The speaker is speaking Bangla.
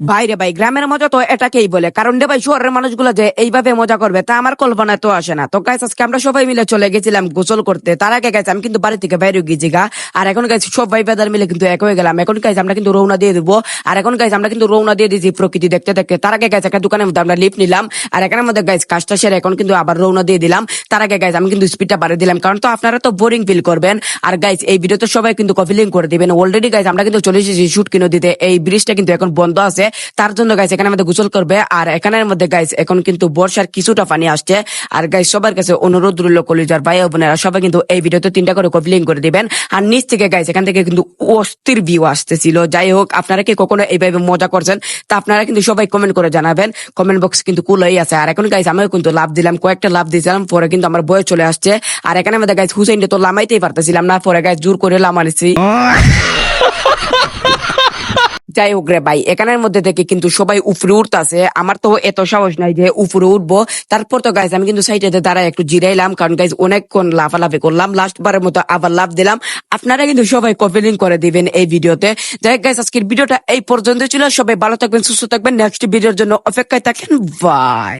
বাইরে ভাই, গ্রামের মজা তো এটাকেই বলে। কারণ রে ভাই, শহরের মানুষগুলো যে এইভাবে মজা করবে, তা আমার কল্পনায় তো আসে না। তো গাইস আজকে আমরা সবাই মিলে চলে গেছিলাম গোসল করতে। তার আগে গাইছে আমি কিন্তু বাড়ি থেকে বাইরে গিয়েছি গা। আর এখন গাইছে সব ভাই বেদার মিলে কিন্তু এক হয়ে গেলাম। এখন গাইছে আমরা কিন্তু রৌনা দিয়ে দিবো। আর এখন গাইছে আমরা কিন্তু রৌনা দিয়ে দিয়েছি প্রকৃতি দেখতে দেখতে। তার আগে গাইছে একটা দোকানের মধ্যে আমরা লিপ নিলাম। আর এখানের মধ্যে গাইছে কাজটা সেরে এখন কিন্তু আবার রৌনা দিয়ে দিলাম। তার আগে গাইছে আমি কিন্তু স্পিডটা বাড়িয়ে দিলাম। কারণ তো আপনারা তো বোরিং ফিল করবেন। আর গাইজ এই ভিডিওতে সবাই কিন্তু কফিলিং করে দিবেন। অলরেডি গাইজ আমরা কিন্তু চলে এসেছি শুট কিনে দিতে এই ব্রিজটা কিন্তু এখন বন্ধ আছে। তার জন্য গাইজ এখানে আমাদের গোসল করবে। আর এখানের মধ্যে গাইজ এখন কিন্তু বর্ষার কিছুটা পানি আসছে। আর গাইজ সবার কাছে অনুরোধ রইল, কলিজার ভাই বোনেরা, সবাই কিন্তু এই ভিডিওতে তিনটা করে কফিলিং করে দিবেন। আর নিচ থেকে গাইজ এখান থেকে কিন্তু অস্থির ভিউ আসতেছিল। যাই হোক, আপনারা কি কখনো এইভাবে মজা করছেন? তা আপনারা কিন্তু সবাই কমেন্ট করে জানাবেন। কমেন্ট বক্স কিন্তু কুলই আছে। আর এখন গাইজ আমিও কিন্তু লাভ দিলাম, কয়েকটা লাভ দিয়েছিলাম, পরে কিন্তু আমার বয়স চলে আসছে। আর এখানে আমাদের গাইজ হুসেন তো লামাইতেই পারতেছিলাম না। পরে গাইজ জোর করে লামানিছি যাই হোক রে ভাই, এখানের মধ্যে থেকে কিন্তু সবাই উপরে উঠতেছে। আমার তো এত সাহস নাই যে উপরে উঠবো। তারপর তো গাইজ আমি কিন্তু সাইডে দাঁড়ায় একটু জিরাইলাম, কারণ গাইজ অনেকক্ষণ লাফালাফি করলাম লাস্ট বারের মতো আবার লাভ দিলাম। আপনারা কিন্তু সবাই কপিলিং করে দিবেন এই ভিডিওতে। যাই হোক গাইজ আজকের ভিডিওটা এই পর্যন্ত ছিল। সবাই ভালো থাকবেন, সুস্থ থাকবেন। নেক্সট ভিডিওর জন্য অপেক্ষায় থাকেন। বাই